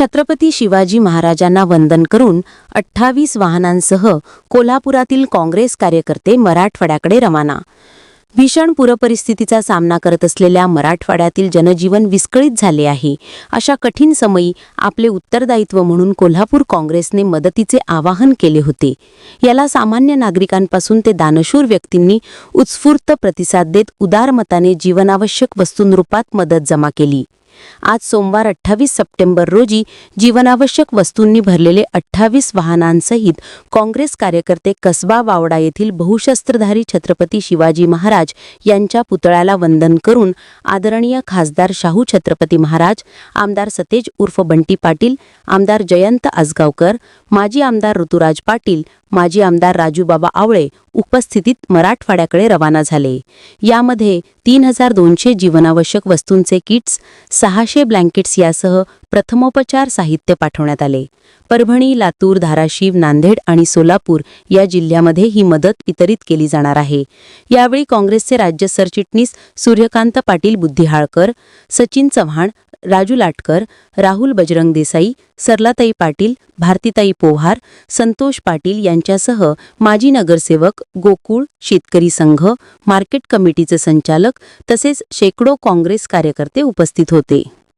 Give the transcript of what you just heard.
छत्रपती शिवाजी महाराजांना वंदन करून अठ्ठावीस वाहनांसह कोल्हापुरातील काँग्रेस कार्यकर्ते मराठवाड्याकडे रवाना. भीषण पूरपरिस्थितीचा सामना करत असलेल्या मराठवाड्यातील जनजीवन विस्कळीत झाले आहे. अशा कठीण समयी आपले उत्तरदायित्व म्हणून कोल्हापूर काँग्रेसने मदतीचे आवाहन केले होते. याला सामान्य नागरिकांपासून ते दानशूर व्यक्तींनी उत्स्फूर्त प्रतिसाद देत उदारमताने जीवनावश्यक वस्तूंरूपात मदत जमा केली. आज सोमवार अठ्ठावीस सप्टेंबर रोजी जीवनावश्यक वस्तूंनी भरलेले अठ्ठावीस वाहनांसहित काँग्रेस कार्यकर्ते कसबा वावडा येथील बहुशस्त्रधारी छत्रपती शिवाजी महाराज यांच्या पुतळ्याला वंदन करून आदरणीय खासदार शाहू छत्रपती महाराज आमदार सतेज उर्फ बंटी पाटील आमदार जयंत आजगावकर माजी आमदार ऋतुराज पाटील माजी आमदार राजूबाबा आवळे उपस्थितीत मराठवाड्याकडे रवाना झाले. यामध्ये तीन हजार दोनशे जीवनावश्यक वस्तूंचे किट्स सहाशे ब्लँकेट्स यासह प्रथमोपचार साहित्य पाठवण्यात आले. परभणी लातूर धाराशिव नांदेड आणि सोलापूर या जिल्ह्यामध्ये ही मदत वितरित केली जाणार आहे. यावेळी काँग्रेसचे राज्य सरचिटणीस सूर्यकांत पाटील बुद्धिहाळकर सचिन चव्हाण राजू लाटकर राहुल बजरंग देसाई सरलाताई पाटील भारतीताई पोहार संतोष पाटील यांच्यासह माजी नगरसेवक गोकुळ शेतकरी संघ मार्केट कमिटीचे संचालक तसेच शेकडो काँग्रेस कार्यकर्ते उपस्थित होते.